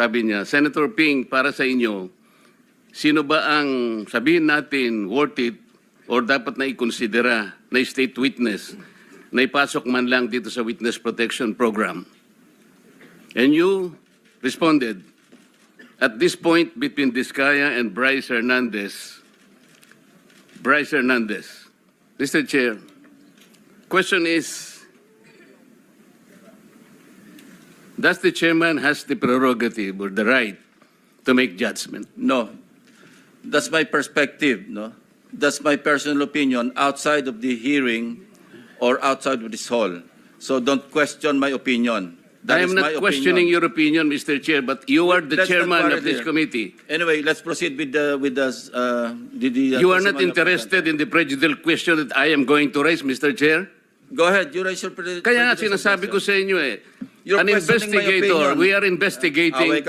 Sabi niya, Senator Ping, para sa inyo, sino ba ang sabihin natin worth it or dapat na ikonsidera na state witness na ipasok man lang dito sa Witness Protection Program? And you responded, at this point between Diskaya and Bryce Hernandez, Bryce Hernandez, Mr. Chair, question is, does the chairman has the prerogative or the right to make judgment? No. That's my perspective, no? That's my personal opinion outside of the hearing or outside of this hall. So don't question my opinion. That I is am my not questioning opinion. your opinion, Mr. Chair, but you are the Let's not chairman quarrel of this here. committee. Anyway, let's proceed with the, with the, uh, the, the. uh, You are not testimony of the interested in the prejudicial question that I am going to raise, Mr. Chair? Go ahead, you raise your. pre- Kaya nga prejudicial sinasabi ko sa inyo eh, You're an questioning my investigator, opinion. we are investigating Away ka